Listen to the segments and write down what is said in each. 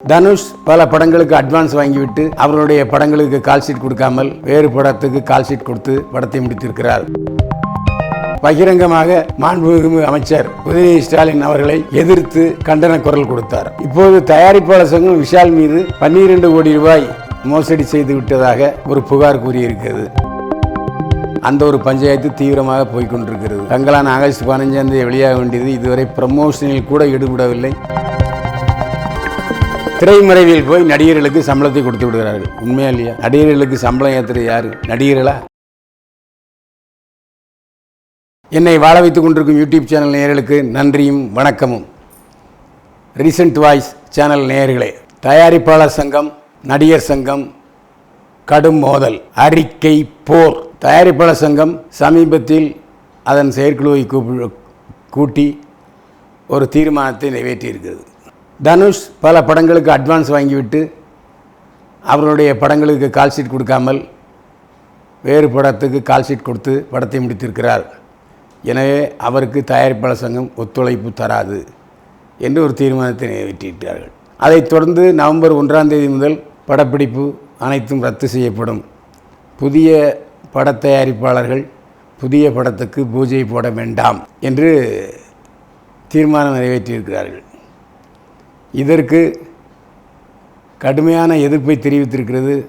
தனுஷ் பல படங்களுக்கு அட்வான்ஸ் வாங்கிவிட்டு அவருடைய படங்களுக்கு கால் ஷீட் கொடுக்காமல் வேறு படத்துக்கு கால் ஷீட் கொடுத்து படத்தை முடித்திருக்கிறார். பகிரங்கமாக மாண்புமிகு அமைச்சர் உதயநிதி ஸ்டாலின் அவர்களை எதிர்த்து கண்டன குரல் கொடுத்தார். இப்போது தயாரிப்பாளர் சங்கம் விஷால் மீது பன்னிரண்டு கோடி ரூபாய் மோசடி செய்து விட்டதாக ஒரு புகார் கூறியிருக்கிறது. அந்த ஒரு பஞ்சாயத்து தீவிரமாக போய்க்கொண்டிருக்கிறது தங்களான ஆகஸ்ட் பதினஞ்சாம் தேதி வெளியாக வேண்டியது இதுவரை ப்ரமோஷனில் கூட ஈடுபடவில்லை. திரைமறைவில் போய் நடிகர்களுக்கு சம்பளத்தை கொடுத்து விடுகிறார்கள். உண்மையா இல்லையா? நடிகர்களுக்கு சம்பளம் ஏற்றுறது யாரு? நடிகர்களா? என்னை வாழ வைத்துக் கொண்டிருக்கும் யூடியூப் சேனல் நேயர்களுக்கு நன்றியும் வணக்கமும். ரீசன்ட் வாய்ஸ் சேனல் நேயர்களே தயாரிப்பாளர் சங்கம் நடிகர் சங்கம் கடும் மோதல் அறிக்கை போர். தயாரிப்பாளர் சங்கம் சமீபத்தில் அதன் செயற்குழுவை கூப்பி- கூட்டி ஒரு தீர்மானத்தை நிறைவேற்றியிருக்கிறது. தனுஷ் பல படங்களுக்கு அட்வான்ஸ் வாங்கிவிட்டு அவருடைய படங்களுக்கு கால் ஷீட் கொடுக்காமல் வேறு படத்துக்கு கால் ஷீட் கொடுத்து படத்தை முடித்திருக்கிறார். எனவே அவருக்கு தயாரிப்பாளர் சங்கம் ஒத்துழைப்பு தராது என்று ஒரு தீர்மானத்தை நிறைவேற்றிவிட்டார்கள் அதைத் தொடர்ந்து நவம்பர் ஒன்றாம் தேதி முதல் படப்பிடிப்பு அனைத்தும் ரத்து செய்யப்படும். புதிய படத் தயாரிப்பாளர்கள் புதிய படத்துக்கு பூஜை போட வேண்டாம் என்று தீர்மானம் நிறைவேற்றியிருக்கிறார்கள். இதற்கு கடுமையான எதிர்ப்பை தெரிவித்திருக்கிறது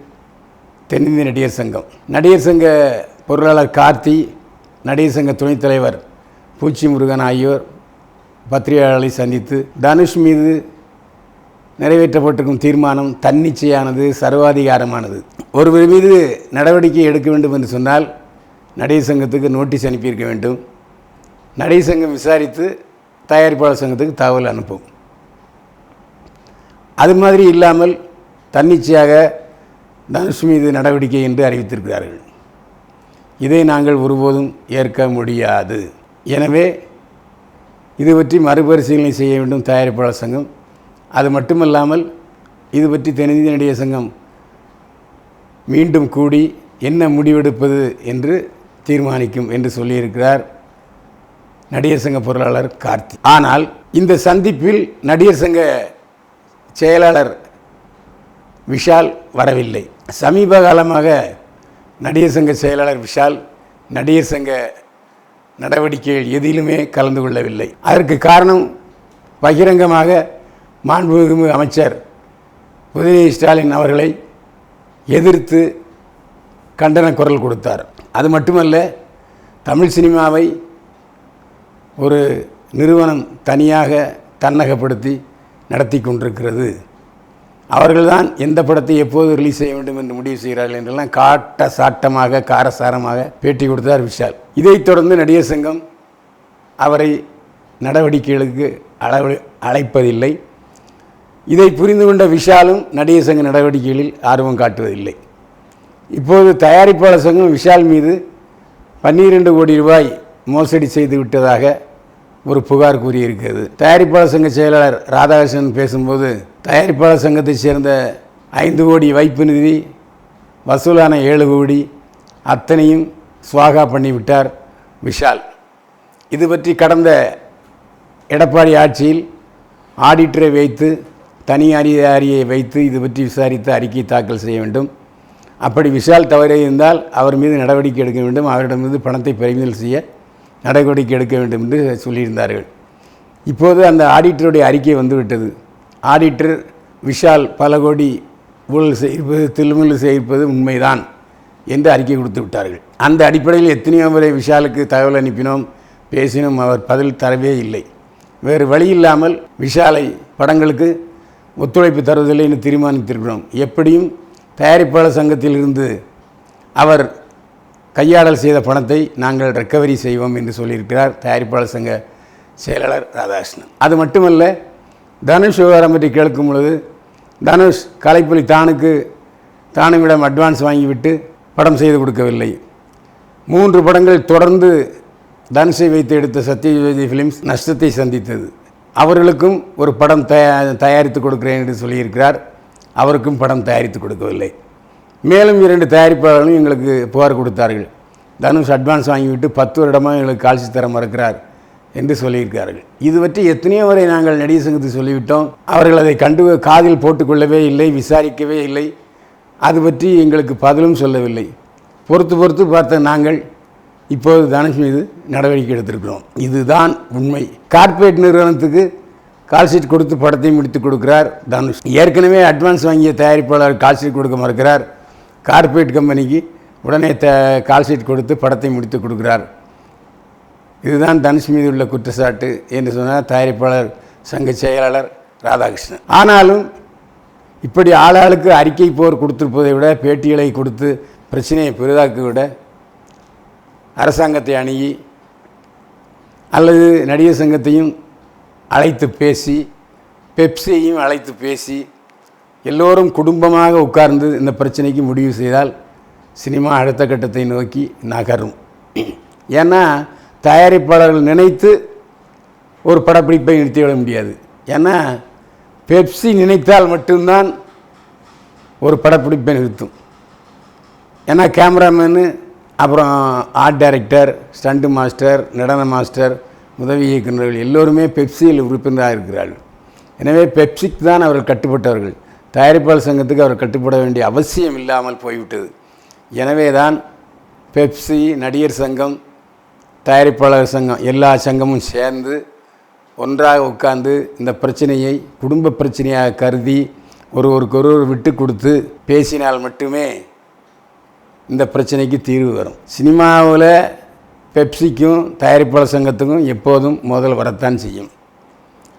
தென்னிந்திய நடிகர் சங்கம். நடிகர் சங்க பொருளாளர் கார்த்தி நடிகர் சங்க துணைத் தலைவர் பூச்சி முருகன் ஆகியோர் பத்திரிகையாளர்களை சந்தித்து தனுஷ் மீது நிறைவேற்றப்பட்டிருக்கும் தீர்மானம் தன்னிச்சையானது சர்வாதிகாரமானது. ஒருவர் மீது நடவடிக்கை எடுக்க வேண்டும் என்று சொன்னால் நடிகர் சங்கத்துக்கு நோட்டீஸ் அனுப்பியிருக்க வேண்டும். நடிகர் சங்கம் விசாரித்து தயாரிப்பாளர் சங்கத்துக்கு தகவல் அனுப்பும். அது மாதிரி இல்லாமல் தன்னிச்சையாக தனுஷ் மீது நடவடிக்கை என்று அறிவித்திருக்கிறார்கள். இதை நாங்கள் ஒருபோதும் ஏற்க முடியாது. எனவே இது பற்றி மறுபரிசீலனை செய்ய வேண்டும் தயாரிப்பாளர் சங்கம். அது மட்டுமல்லாமல் இது பற்றி தென்னிந்திய நடிகர் சங்கம் மீண்டும் கூடி என்ன முடிவெடுப்பது என்று தீர்மானிக்கும் என்று சொல்லியிருக்கிறார் நடிகர் சங்க பொருளாளர் கார்த்தி. ஆனால் இந்த சந்திப்பில் நடிகர் சங்க செயலாளர் விஷால் வரவில்லை. சமீப காலமாக நடிகர் சங்க செயலாளர் விஷால் நடிகர் சங்க நடவடிக்கைகள் எதிலுமே கலந்து கொள்ளவில்லை. அதற்கு காரணம் பகிரங்கமாக மாண்புமிகு அமைச்சர் உதயநிதி ஸ்டாலின் அவர்களை எதிர்த்து கண்டன குரல் கொடுத்தார். அது மட்டுமல்ல தமிழ் சினிமாவை ஒரு நிறுவனம் தனியாக தன்னகப்படுத்தி நடத்தி கொண்டிருக்கிறது அவர்கள்தான் எந்த படத்தை எப்போது ரிலீஸ் செய்ய வேண்டும் என்று முடிவு செய்கிறார்கள் என்றெல்லாம் காட்ட சாட்டமாக காரசாரமாக பேட்டி கொடுத்தார் விஷால். இதைத் தொடர்ந்து நடிகர் சங்கம் அவரை நடவடிக்கைகளுக்கு அளவு அழைப்பதில்லை. இதை புரிந்து கொண்ட விஷாலும் நடிகர் சங்க நடவடிக்கைகளில் ஆர்வம் காட்டுவதில்லை. இப்போது தயாரிப்பாளர் சங்கம் விஷால் மீது பன்னிரெண்டு கோடி ரூபாய் மோசடி செய்து விட்டதாக ஒரு புகார் கூறியிருக்கிறது. தயாரிப்பாளர் சங்க செயலாளர் ராதாகிருஷ்ணன் பேசும்போது தயாரிப்பாளர் சங்கத்தைச் சேர்ந்த ஐந்து கோடி வைப்பு நிதி வசூலான ஏழு கோடி அத்தனையும் சுவாகா பண்ணிவிட்டார் விஷால். இது பற்றி கடந்த எடப்பாடி ஆட்சியில் ஆடிட்டரை வைத்து தனி அதிகாரியை வைத்து இது பற்றி விசாரித்து அறிக்கை தாக்கல் செய்ய வேண்டும். அப்படி விஷால் தவறியிருந்தால் இருந்தால் அவர் மீது நடவடிக்கை எடுக்க வேண்டும். அவரிடமிருந்து பணத்தை பறிமுதல் செய்ய நடவடிக்கை எடுக்க வேண்டும் என்று சொல்லியிருந்தார்கள். இப்போது அந்த ஆடிட்டருடைய அறிக்கை வந்துவிட்டது. ஆடிட்டர் விஷால் பல கோடி ஊழல் செய்வது தில்லுமுள்ளு செய்ப்பது உண்மைதான் என்று அறிக்கை கொடுத்து விட்டார்கள். அந்த அடிப்படையில் எத்தனையோ முறை விஷாலுக்கு தகவல் அனுப்பினோம் பேசினோம் அவர் பதில் தரவே இல்லை. வேறு வழி இல்லாமல் விஷாலை படங்களுக்கு ஒத்துழைப்பு தருவதில்லை என்று தீர்மானித்திருக்கிறோம். எப்படியும் தயாரிப்பாளர் சங்கத்திலிருந்து அவர் கையாடல் செய்த பணத்தை நாங்கள் ரெக்கவரி செய்வோம் என்று சொல்லியிருக்கிறார் தயாரிப்பாளர் சங்க செயலாளர் ராதாகிருஷ்ணன். அது மட்டுமல்ல தனுஷ் விவகாரம் பற்றி கேட்கும் பொழுது தனுஷ் கலைப்புலி தானுக்கு தானுவிடம் அட்வான்ஸ் வாங்கிவிட்டு படம் செய்து கொடுக்கவில்லை. மூன்று படங்கள் தொடர்ந்து தனுஷை வைத்து எடுத்த சத்யஜோதி ஃபிலிம்ஸ் நஷ்டத்தை சந்தித்தது. அவர்களுக்கும் ஒரு படம் தயா தயாரித்து கொடுக்கிறேன் என்று சொல்லியிருக்கிறார். அவருக்கும் படம் தயாரித்து கொடுக்கவில்லை. மேலும் இரண்டு தயாரிப்பாளர்களும் எங்களுக்கு புகார் கொடுத்தார்கள். தனுஷ் அட்வான்ஸ் வாங்கிவிட்டு பத்து வருடமாக எங்களுக்கு கால்சி தர மறுக்கிறார் என்று சொல்லியிருக்கார்கள் இது பற்றி எத்தனையோ வரை நாங்கள் நடிகர் சங்கத்துக்கு சொல்லிவிட்டோம். அவர்கள் அதை கண்டு காதில் போட்டுக்கொள்ளவே இல்லை விசாரிக்கவே இல்லை. அது பற்றி எங்களுக்கு பதிலும் சொல்லவில்லை. பொறுத்து பொறுத்து பார்த்த நாங்கள் இப்போது தனுஷ் மீது நடவடிக்கை எடுத்திருக்கிறோம். இதுதான் உண்மை. கார்ப்பரேட் நிறுவனத்துக்கு கால்ஷீட் கொடுத்து படத்தை முடித்து கொடுக்கிறார் தனுஷ். ஏற்கனவே அட்வான்ஸ் வாங்கிய தயாரிப்பாளர் கால்ஷீட் கொடுக்க மறுக்கிறார். கார்ப்பரேட் கம்பெனிக்கு உடனே த கால்ஷீட் கொடுத்து படத்தை முடித்து கொடுக்கிறார். இதுதான் தனுஷ் மீது உள்ள குற்றச்சாட்டு என்று சொன்னார் தயாரிப்பாளர் சங்க செயலாளர் ராதாகிருஷ்ணன். ஆனாலும் இப்படி ஆளாளுக்கு அறிக்கை போர் கொடுத்திருப்பதை விட பேட்டிகளை கொடுத்து பிரச்சனையை பெரிதாக்க விட அரசாங்கத்தை அணுகி அல்லது நடிகர் சங்கத்தையும் அழைத்து பேசி பெப்சியையும் அழைத்து பேசி எல்லோரும் குடும்பமாக உட்கார்ந்து இந்த பிரச்சனைக்கு முடிவு செய்தால் சினிமா அடுத்த கட்டத்தை நோக்கி நகரும். ஏன்னா தயாரிப்பாளர்கள் நினைத்து ஒரு படப்பிடிப்பை நிறுத்திவிட முடியாது. ஏன்னா பெப்சி நினைத்தால் மட்டும்தான் ஒரு படப்பிடிப்பை நிறுத்தும். ஏன்னா கேமராமேனு அப்புறம் ஆர்ட் டைரக்டர் ஸ்டண்ட் மாஸ்டர் நடன மாஸ்டர் உதவி இயக்குநர்கள் எல்லோருமே பெப்சியில் உறுப்பினராக இருக்கிறார்கள். எனவே பெப்சிக்கு தான் அவர்கள் கட்டுப்பட்டவர்கள். தயாரிப்பாளர் சங்கத்துக்கு அவர் கட்டுப்பட வேண்டிய அவசியம் இல்லாமல் போய்விட்டது. எனவே தான் பெப்சி நடிகர் சங்கம் தயாரிப்பாளர் சங்கம் எல்லா சங்கமும் சேர்ந்து ஒன்றாக உட்கார்ந்து இந்த பிரச்சனையை குடும்ப பிரச்சனையாக கருதி ஒருவருக்கொருவர் விட்டு கொடுத்து பேசினால் மட்டுமே இந்த பிரச்சனைக்கு தீர்வு வரும். சினிமாவில் பெப்சிக்கும் தயாரிப்பாளர் சங்கத்துக்கும் எப்போதும் முதல் வரத்தான் செய்யும்.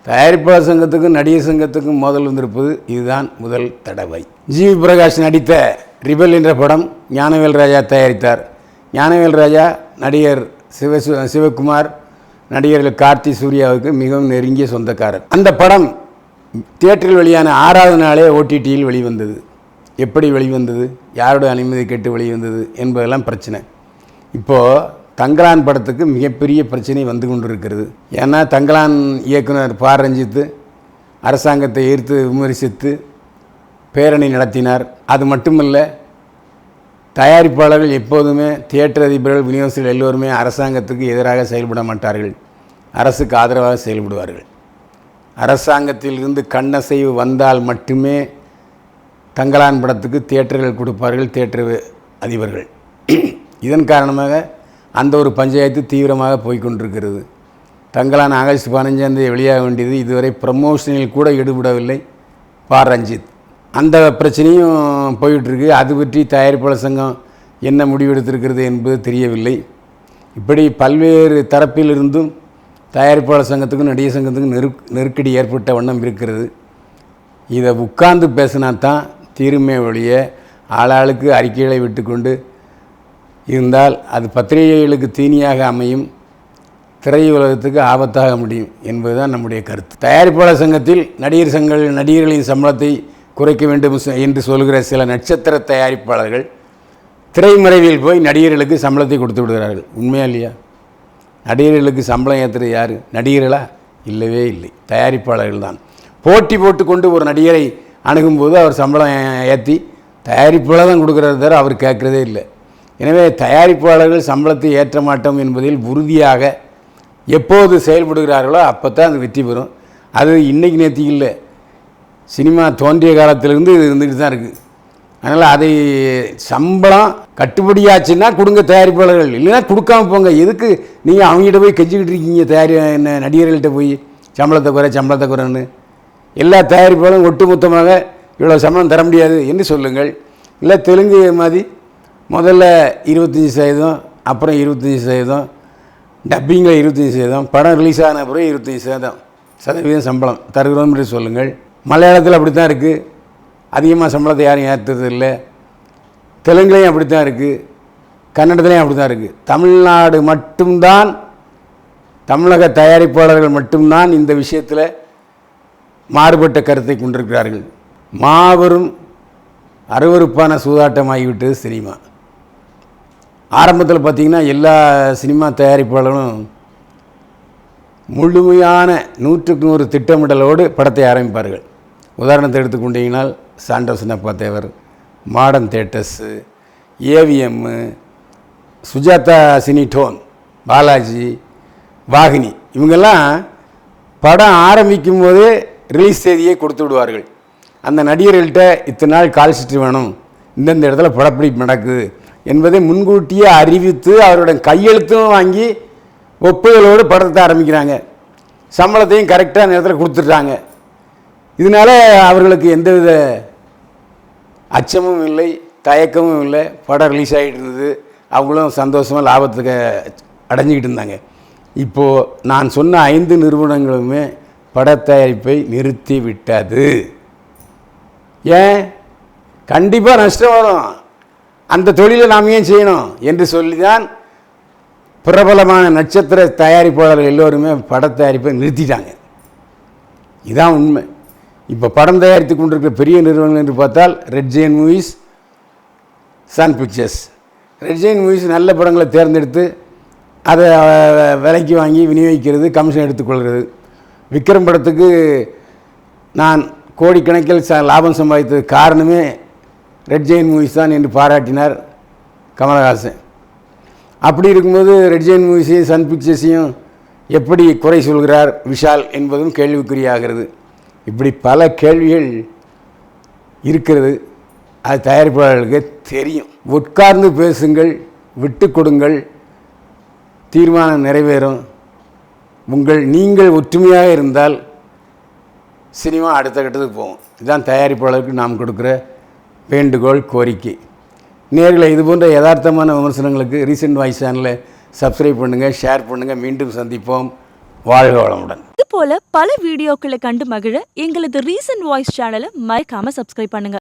தயாரிப்பாளர் சங்கத்துக்கும் நடிகர் சங்கத்துக்கும் மோதல் வந்திருப்பது இதுதான் முதல் தடவை. ஜிவி பிரகாஷ் நடித்த ரிபல் என்ற படம் ஞானவேல் ராஜா தயாரித்தார். ஞானவேல் ராஜா நடிகர் சிவ சிவகுமார் நடிகர்கள் கார்த்தி சூர்யாவுக்கு மிகவும் நெருங்கிய சொந்தக்காரர். அந்த படம் தியேட்டரில் வெளியான ஆறாவது நாளே ஓடிடியில் வெளிவந்தது. எப்படி வெளிவந்தது? யாரோட அனுமதி கேட்டு வெளிவந்தது? என்பதெல்லாம் பிரச்சனை. இப்போது தங்கலான் படத்துக்கு மிகப்பெரிய பிரச்சனை வந்து கொண்டிருக்கிறது. ஏன்னா தங்கலான் இயக்குனர் பா ரஞ்சித்து அரசாங்கத்தை எதிர்த்து விமர்சித்து பேரணி நடத்தினார். அது மட்டுமல்ல தயாரிப்பாளர்கள் எப்போதுமே தியேட்டர் அதிபர்கள் விநியோகஸ்தர்கள் எல்லோருமே அரசாங்கத்துக்கு எதிராக செயல்பட மாட்டார்கள். அரசுக்கு ஆதரவாக செயல்படுவார்கள். அரசாங்கத்திலிருந்து கண்ணசைவு வந்தால் மட்டுமே தங்கலான் படத்துக்கு தியேட்டர்கள் கொடுப்பார்கள் தியேட்டர் அதிபர்கள். இதன் காரணமாக அந்த ஒரு பஞ்சாயத்து தீவிரமாக போய்க்கொண்டிருக்கிறது தங்களான ஆகஸ்ட் பதினஞ்சாம் தேதி வெளியாக வேண்டியது இதுவரை ப்ரமோஷனில் கூட ஈடுபடவில்லை. பா. ரஞ்சித். அந்த பிரச்சனையும் போயிட்டுருக்கு. அது பற்றி தயாரிப்பாளர் சங்கம் என்ன முடிவெடுத்திருக்கிறது என்பது தெரியவில்லை. இப்படி பல்வேறு தரப்பிலிருந்தும் தயாரிப்பாளர் சங்கத்துக்கும் நடிகர் சங்கத்துக்கும் நெரு நெருக்கடி ஏற்பட்ட வண்ணம் இருக்கிறது. இதை உட்கார்ந்து பேசினா தான் தீருமே ஒழிய ஆளாளுக்கு அறிக்கைகளை விட்டுக்கொண்டு இருந்தால் அது பத்திரிகைகளுக்கு தீனியாக அமையும் திரையுலகத்துக்கு ஆபத்தாக முடியும் என்பதுதான் நம்முடைய கருத்து. தயாரிப்பாளர் சங்கத்தில் நடிகர் சங்கங்கள் நடிகர்களின் சம்பளத்தை குறைக்க வேண்டும் என்று சொல்கிற சில நட்சத்திர தயாரிப்பாளர்கள் திரைமறைவில் போய் நடிகர்களுக்கு சம்பளத்தை கொடுத்து விடுகிறார்கள். உண்மையா இல்லையா? நடிகர்களுக்கு சம்பளம் ஏற்றுறது யார்? நடிகர்களா? இல்லவே இல்லை. தயாரிப்பாளர்கள் தான். போட்டி போட்டுக்கொண்டு ஒரு நடிகரை அணுகும்போது அவர் சம்பளம் ஏற்றி தயாரிப்பாளர் தான் கொடுக்குறாரு தவிர அவர் கேட்குறதே இல்லை. எனவே தயாரிப்பாளர்கள் சம்பளத்தை ஏற்ற மாட்டோம் என்பதில் உறுதியாக எப்போது செயல்படுகிறார்களோ அப்போ தான் அது வெற்றி பெறும். அது இன்றைக்கி நேற்று இல்லை. சினிமா தோன்றிய காலத்திலிருந்து இது இருந்துட்டு தான் இருக்குது அதனால் அதை சம்பளம் கட்டுப்படியாச்சுன்னா கொடுங்க தயாரிப்பாளர்கள். இல்லைன்னா கொடுக்காம போங்க. எதுக்கு நீங்கள் அவங்ககிட்ட போய் கெஞ்சிக்கிட்டு இருக்கீங்க? தயாரி என்ன நடிகர்கள்கிட்ட போய் சம்பளத்தை குறை சம்பளத்தை குறைன்னு. எல்லா தயாரிப்பாளரும் ஒட்டுமொத்தமாக இவ்வளோ சம்பளம் தர முடியாது என்று சொல்லுங்கள். இல்லை தெலுங்கு மாதிரி முதல்ல இருபத்தஞ்சி சதவீதம் அப்புறம் இருபத்தஞ்சி சதவீதம் டப்பிங்கில் இருபத்தஞ்சி சதவீதம் படம் ரிலீஸ் ஆன பிறகு இருபத்தஞ்சி சதவீதம் சதவீதம் சம்பளம். தருகிறோம் என்று சொல்லுங்கள். மலையாளத்தில் அப்படி தான் இருக்குது அதிகமாக சம்பளத்தை யாரும் ஏற்றுறது இல்லை தெலுங்குலேயும் அப்படி தான் இருக்குது கன்னடத்துலேயும் அப்படி தான் இருக்குது தமிழ்நாடு மட்டும்தான் தமிழக தயாரிப்பாளர்கள் மட்டும்தான் இந்த விஷயத்தில் மாறுபட்ட கருத்தை கொண்டிருக்கிறார்கள். மாபெரும் அருவருப்பான சூதாட்டமாகிவிட்டது சினிமா. ஆரம்பத்தில் பார்த்திங்கன்னா எல்லா சினிமா தயாரிப்பாளர்களும் முழுமையான நூற்றுக்கு நூறு திட்டமிடலோடு படத்தை ஆரம்பிப்பார்கள். உதாரணத்தை எடுத்துக்கொண்டீங்கனால் சாண்டோஸ் நப்பா Thevar modern theatres AVM Sujatha cine tone Balaji Vahini இவங்கெல்லாம் படம் ஆரம்பிக்கும் போதே ரிலீஸ் தேதியை கொடுத்து விடுவார்கள். அந்த நடிகர்கள்ட்ட இத்தனை நாள் கால் ஷீட் வேணும். இந்தந்த இடத்துல படப்பிடிப்பு நடக்குது. என்பதை முன்கூட்டியே அறிவித்து அவருடைய கையெழுத்தும் வாங்கி ஒப்புதலோடு படத்தை ஆரம்பிக்கிறாங்க. சம்பளத்தையும் கரெக்டாக நேரத்தில் கொடுத்துட்றாங்க. இதனால் அவர்களுக்கு எந்தவித அச்சமும் இல்லை தயக்கமும் இல்லை. படம் ரிலீஸ் ஆகிட்டு இருந்தது. அவங்களும் சந்தோஷமாக லாபத்துக்கு அடைஞ்சிக்கிட்டு இருந்தாங்க. இப்போது நான் சொன்ன ஐந்து நிறுவனங்களுமே பட தயாரிப்பை நிறுத்தி விட்டது ஏன்? கண்டிப்பாக நஷ்டம் வரும். அந்த தொழிலை நாம் ஏன் செய்யணும் என்று சொல்லி தான் பிரபலமான நட்சத்திர தயாரிப்பாளர்கள் எல்லோருமே படத் தயாரிப்பை நிறுத்திட்டாங்க. இதான் உண்மை. இப்போ படம் தயாரித்து கொண்டிருக்கிற பெரிய நிறுவனங்கள் என்று பார்த்தால் red giant movies sun pictures red giant movies நல்ல படங்களை தேர்ந்தெடுத்து அதை விலைக்கு வாங்கி விநியோகிக்கிறது கமிஷன் எடுத்துக்கொள்கிறது. விக்ரம் படத்துக்கு நான் கோடிக்கணக்கில் ச லாபம் சம்பாதித்தது காரணமே ரெட் ஜெயின் மூவிஸ் தான் என்று பாராட்டினார் கமலஹாசன். அப்படி இருக்கும்போது ரெட் ஜெயின் மூவிஸையும் சன் பிக்சர்ஸையும் எப்படி குறை சொல்கிறார் விஷால் என்பதும் கேள்விக்குறியாகிறது. இப்படி பல கேள்விகள் இருக்கிறது. அது தயாரிப்பாளர்களுக்கு தெரியும். உட்கார்ந்து பேசுங்கள் விட்டு கொடுங்கள். தீர்மானம் நிறைவேறும். உங்கள் நீங்கள் ஒற்றுமையாக இருந்தால் சினிமா அடுத்த கட்டத்துக்கு போகும். இதுதான் தயாரிப்பாளருக்கு நாம் கொடுக்குற வேண்டுகோள் கோரிக்கை. நேரில் இதுபோன்ற யதார்த்தமான விமர்சனங்களுக்கு ரீசெண்ட் வாய்ஸ் சேனலை சப்ஸ்கிரைப் பண்ணுங்கள் ஷேர் பண்ணுங்கள் மீண்டும் சந்திப்போம். வாழ்க வளமுடன். இது போல பல வீடியோக்களை கண்டு மகிழ எங்களது ரீசன்ட் வாய்ஸ் சேனலை மறக்காம சப்ஸ்கிரைப் பண்ணுங்க.